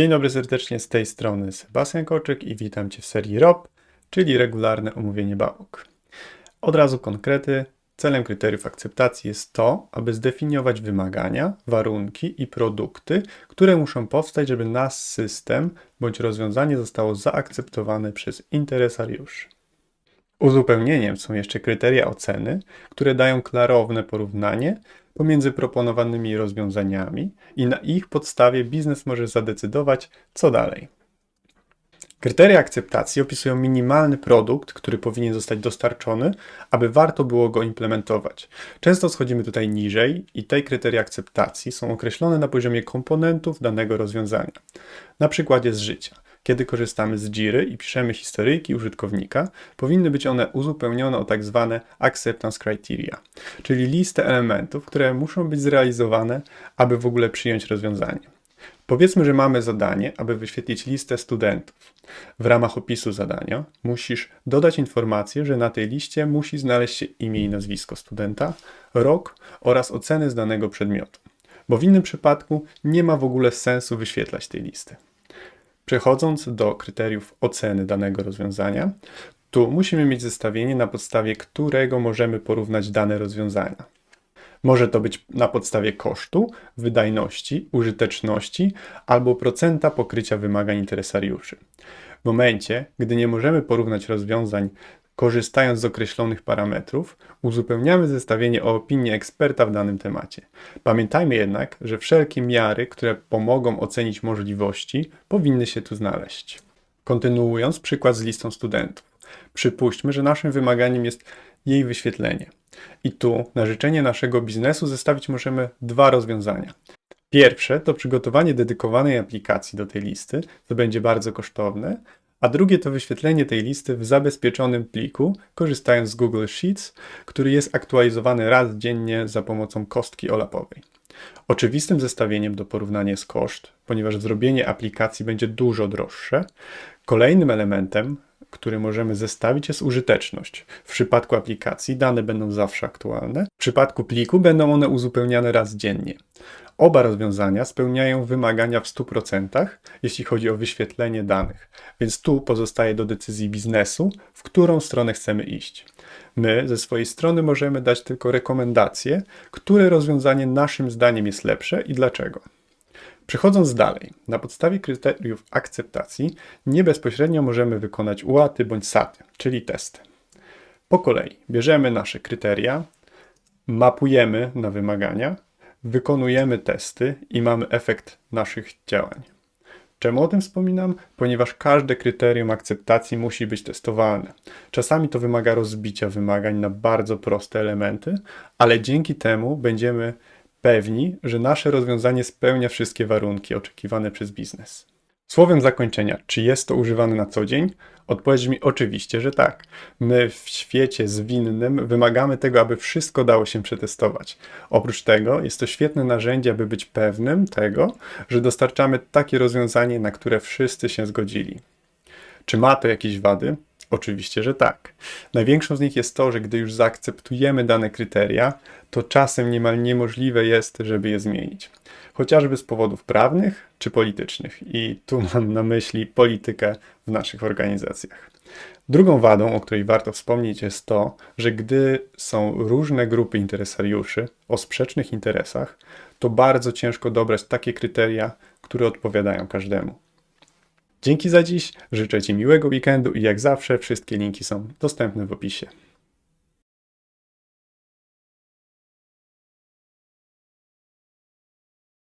Dzień dobry serdecznie z tej strony Sebastian Koczyk i witam Cię w serii ROB, czyli regularne omówienie bałok. Od razu konkrety. Celem kryteriów akceptacji jest to, aby zdefiniować wymagania, warunki i produkty, które muszą powstać, żeby nasz system bądź rozwiązanie zostało zaakceptowane przez interesariuszy. Uzupełnieniem są jeszcze kryteria oceny, które dają klarowne porównanie pomiędzy proponowanymi rozwiązaniami i na ich podstawie biznes może zadecydować, co dalej. Kryteria akceptacji opisują minimalny produkt, który powinien zostać dostarczony, aby warto było go implementować. Często schodzimy tutaj niżej i te kryteria akceptacji są określone na poziomie komponentów danego rozwiązania. Na przykładzie z życia. Kiedy korzystamy z Jiry i piszemy historyjki użytkownika, powinny być one uzupełnione o tak zwane acceptance criteria, czyli listę elementów, które muszą być zrealizowane, aby w ogóle przyjąć rozwiązanie. Powiedzmy, że mamy zadanie, aby wyświetlić listę studentów. W ramach opisu zadania musisz dodać informację, że na tej liście musi znaleźć się imię i nazwisko studenta, rok oraz oceny z danego przedmiotu, bo w innym przypadku nie ma w ogóle sensu wyświetlać tej listy. Przechodząc do kryteriów oceny danego rozwiązania, tu musimy mieć zestawienie, na podstawie którego możemy porównać dane rozwiązania. Może to być na podstawie kosztu, wydajności, użyteczności albo procenta pokrycia wymagań interesariuszy. W momencie, gdy nie możemy porównać rozwiązań korzystając z określonych parametrów, uzupełniamy zestawienie o opinię eksperta w danym temacie. Pamiętajmy jednak, że wszelkie miary, które pomogą ocenić możliwości, powinny się tu znaleźć. Kontynuując przykład z listą studentów. Przypuśćmy, że naszym wymaganiem jest jej wyświetlenie. I tu na życzenie naszego biznesu zestawić możemy dwa rozwiązania. Pierwsze to przygotowanie dedykowanej aplikacji do tej listy, co będzie bardzo kosztowne, a drugie to wyświetlenie tej listy w zabezpieczonym pliku, korzystając z Google Sheets, który jest aktualizowany raz dziennie za pomocą kostki olapowej. Oczywistym zestawieniem do porównania jest koszt, ponieważ zrobienie aplikacji będzie dużo droższe. Kolejnym elementem, który możemy zestawić jest użyteczność. W przypadku aplikacji dane będą zawsze aktualne, w przypadku pliku będą one uzupełniane raz dziennie. Oba rozwiązania spełniają wymagania w 100%, jeśli chodzi o wyświetlenie danych, więc tu pozostaje do decyzji biznesu, w którą stronę chcemy iść. My ze swojej strony możemy dać tylko rekomendacje, które rozwiązanie naszym zdaniem jest lepsze i dlaczego. Przechodząc dalej, na podstawie kryteriów akceptacji nie bezpośrednio możemy wykonać UATy bądź SATy, czyli testy. Po kolei bierzemy nasze kryteria, mapujemy na wymagania, wykonujemy testy i mamy efekt naszych działań. Czemu o tym wspominam? Ponieważ każde kryterium akceptacji musi być testowalne. Czasami to wymaga rozbicia wymagań na bardzo proste elementy, ale dzięki temu będziemy pewni, że nasze rozwiązanie spełnia wszystkie warunki oczekiwane przez biznes. Słowem zakończenia, czy jest to używane na co dzień? Odpowiedź mi oczywiście, że tak. My w świecie zwinnym wymagamy tego, aby wszystko dało się przetestować. Oprócz tego jest to świetne narzędzie, aby być pewnym tego, że dostarczamy takie rozwiązanie, na które wszyscy się zgodzili. Czy ma to jakieś wady? Oczywiście, że tak. Największą z nich jest to, że gdy już zaakceptujemy dane kryteria, to czasem niemal niemożliwe jest, żeby je zmienić. Chociażby z powodów prawnych czy politycznych. I tu mam na myśli politykę w naszych organizacjach. Drugą wadą, o której warto wspomnieć, jest to, że gdy są różne grupy interesariuszy o sprzecznych interesach, to bardzo ciężko dobrać takie kryteria, które odpowiadają każdemu. Dzięki za dziś, życzę Ci miłego weekendu i jak zawsze wszystkie linki są dostępne w opisie.